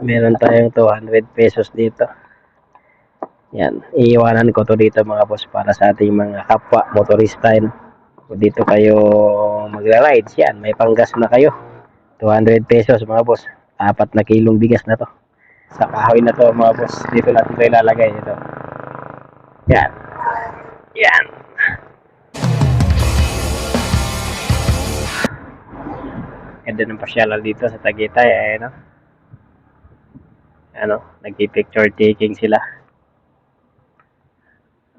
meron tayong 200 pesos dito. Yan, iiwanan ko to dito mga boss para sa ating mga kapwa motorista. Yun. Dito kayo magra-rides, yan, may panggas na kayo. 200 pesos mga boss. Apat na kilong bigas na to. Sa kahoy na to mga boss. Dito natin ito ilalagay ito. Yan. Yan. Ganda ng pasyalan dito sa Tagaytay. Ayan o. Ano, nagpi-picture taking sila.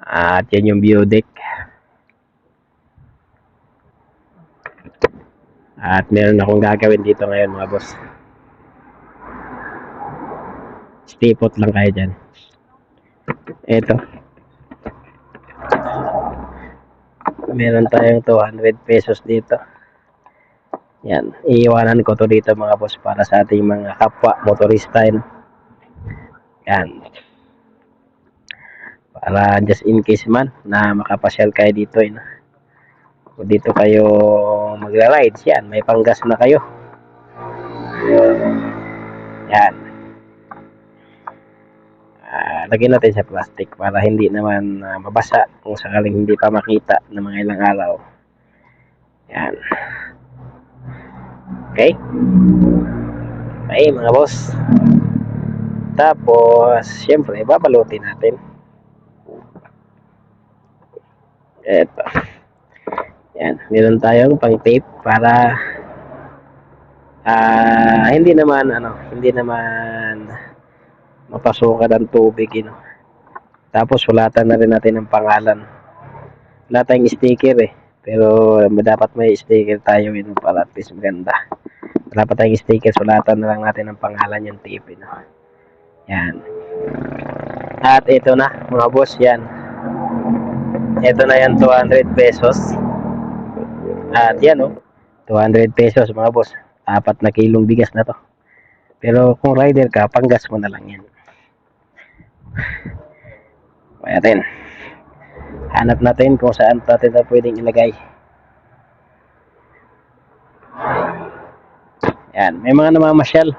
At yan yung view deck. At meron akong gagawin dito ngayon mga boss. Stay put lang kayo dyan. Ito. Meron tayong 200 pesos dito. Yan. Iiwanan ko to dito mga boss para sa ating mga kapwa motorista. Yun. Yan. Para just in case man na makapasyal kayo dito. Yun. Kung dito kayo magra-rides, yan. May panggas na kayo. Yan. Ah, lagyan natin sa plastic para hindi naman ah, mabasa kung sakaling hindi pa makita ng mga ilang araw. Yan. Okay? Okay, mga boss. Tapos, syempre, babalutin natin. Eto. Yan. Meron tayong pang tape para ah hindi naman ano, hindi naman mapasukan ng tubig, you. Tapos sulatan na rin natin ang pangalan. Wala tayong sticker eh. Pero dapat may sticker tayo yun para at least maganda. Wala pa tayong sticker, sulatan na lang natin ang pangalan yung tape. You know. Yan. At ito na, mga boss, yan. Ito na yan, 200 pesos. At yan, oh. 200 pesos, mga boss. Apat na kilong bigas na to. Pero kung rider ka, panggas mo na lang yan. Kaya natin. Hanap natin kung saan natin na pwedeng ilagay. Yan. May mga namamasyal.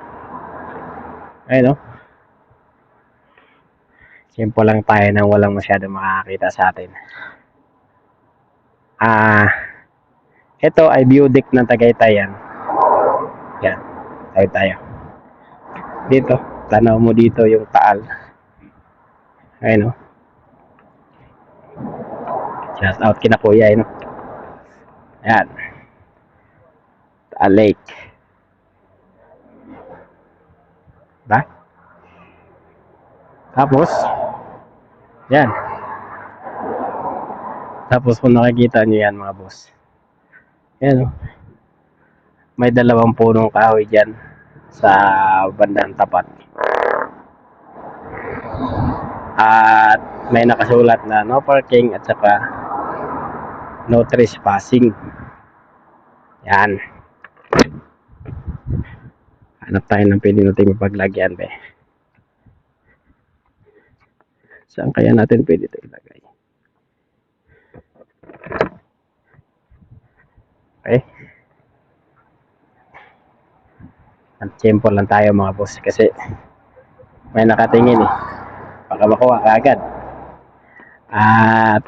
Ayun, no? Simple lang tayo nang walang masyado makakita sa atin. Ah, ito ay view deck ng Tagaytay yan. Tayo tayo. Dito, tanaw mo dito yung taal. Ayun, no? Shout out kina kuya, yun. Yan. Taal Lake. Ba? Tapos, yan. Tapos kung nakikita nyo yan mga boss. Yan o. May dalawang punong kahoy dyan sa bandang tapat. At may nakasulat na no parking at saka no trespassing. Yan. Hanap tayo ng pwede natin mapaglagyan, be. Saan kaya natin pwede ito ilagay? Okay. Ang tempo lang tayo mga boss kasi may nakatingin eh. Baka makuha agad. At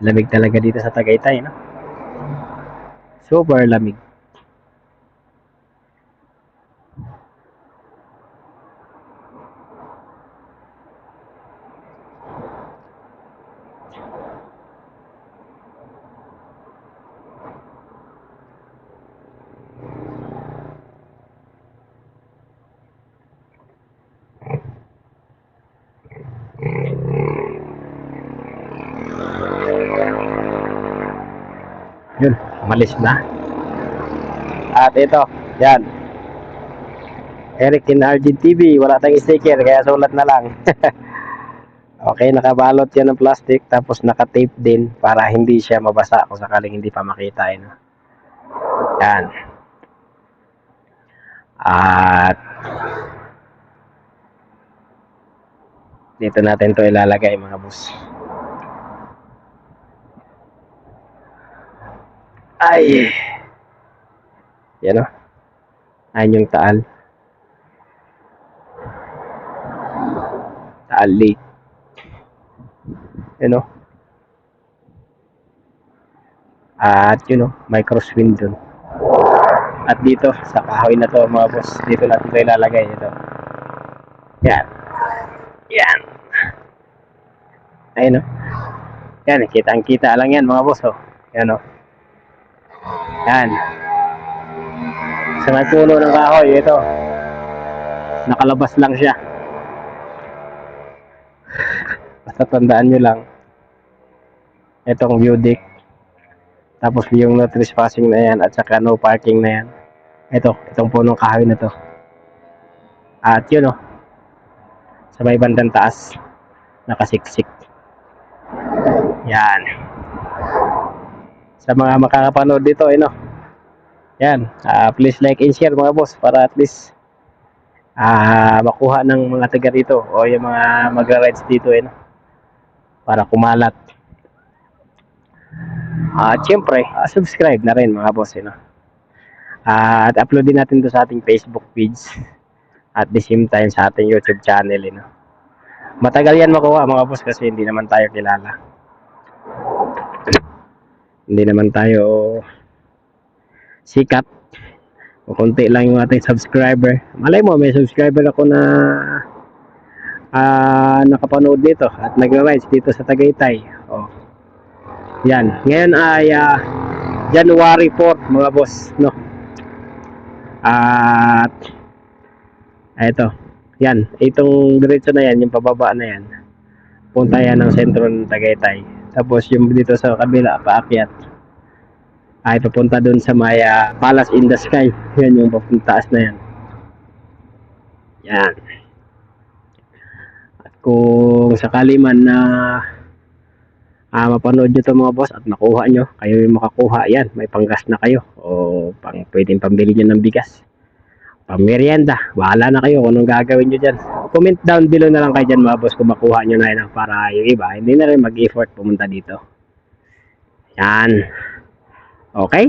lamig talaga dito sa Tagaytay, no? Super lamig. Yun, malis na. At ito, yan. Eric in Argent TV, wala tayong sticker, kaya sulat na lang. okay, nakabalot yan ng plastic, tapos naka-tape din para hindi siya mabasa kung sakaling hindi pa makita. Yun. Yan. At Dito natin to ilalagay mga boss. Ay! Yan o. Ayan yung taal. Taal lake. Yan o. At yun o, may crosswind dun. At dito, sa kahoy na to mga boss, dito natin ito ilalagay. Ito. Yan. Yan. Ayun o. Yan, kitang kita lang yan mga boss o. Yan o. Yan. Sa may puno ng kahoy, ito. Nakalabas lang siya. Basta tandaan nyo lang. Itong view deck. Tapos yung no trespassing na yan at saka no parking na yan. Ito, itong punong kahoy na to. At yun o. Sa may bandang taas. Nakasiksik. Yan. Sa mga makakapanood dito, eh no. Yan. ah, please like and share mga boss para at least ah makuha ng mga taga dito o yung mga magra-rides dito eh no. Para kumalat. At syempre, ah, subscribe na rin mga boss eh no. Ah, at upload din natin to sa ating Facebook page at the same time sa ating YouTube channel eh no. Matagal yan makuha mga boss kasi hindi naman tayo kilala. Hindi naman tayo sikat. O konti lang yung ating subscriber. Malay mo, may subscriber ako na ah nakapanood dito at nagra-rides dito sa Tagaytay. Oh. Yan. Ngayon ay ah, January 4 mga boss, no. At eto. Yan, itong diretso na yan, yung pababa na yan. Punta yan ng sentro ng Tagaytay. Tapos yung dito sa kabila, paakyat ay papunta doon sa may ah, Palace in the Sky. Yan yung papuntaas na yan. Yan. At kung sakali man na ah, mapanood nyo to mga boss at makuha nyo, kayo yung makakuha yan. May panggas na kayo o pang, pwedeng pambili nyo ng bigas. Pang merienda. Bahala na kayo kung anong gagawin nyo dyan. Comment down below na lang kayo dyan mga boss kung makuha nyo na yan para yung iba hindi na rin mag-effort pumunta dito. Yan. Okay?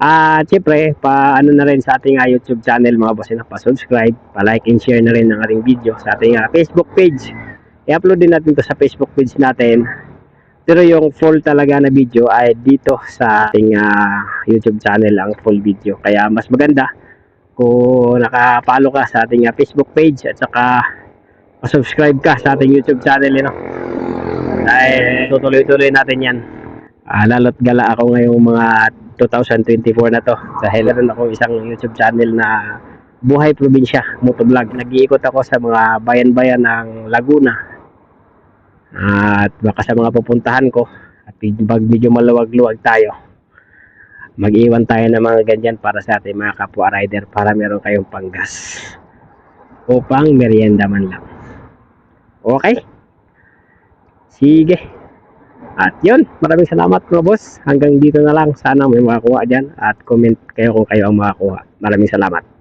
At syempre, pa ano na rin sa ating ah, YouTube channel mga boss, na pa-subscribe, pa-like and share na rin ng ating video sa ating ah, Facebook page. I-upload din natin to sa Facebook page natin. Pero yung full talaga na video ay dito sa ating ah, YouTube channel ang full video. Kaya mas maganda kung nakapalo ka sa ating ah, Facebook page at saka pa-subscribe ka sa ating YouTube channel. You know? Dahil tutuloy-tuloy natin yan. Ah, lalo't gala ako ngayong mga 2024 na to dahil meron ako isang YouTube channel na Buhay Probinsya Motovlog. Nag-iikot ako sa mga bayan-bayan ng Laguna at baka sa mga pupuntahan ko at pag medyo maluwag-luwag tayo mag-iwan tayo ng mga ganyan para sa ating mga kapwa rider para meron kayong panggas upang merienda man lang. Okay? Sige. At yun, maraming salamat mga boss. Hanggang dito na lang. Sana may makakuha dyan. At comment kayo kung kayo ang makakuha. Maraming salamat.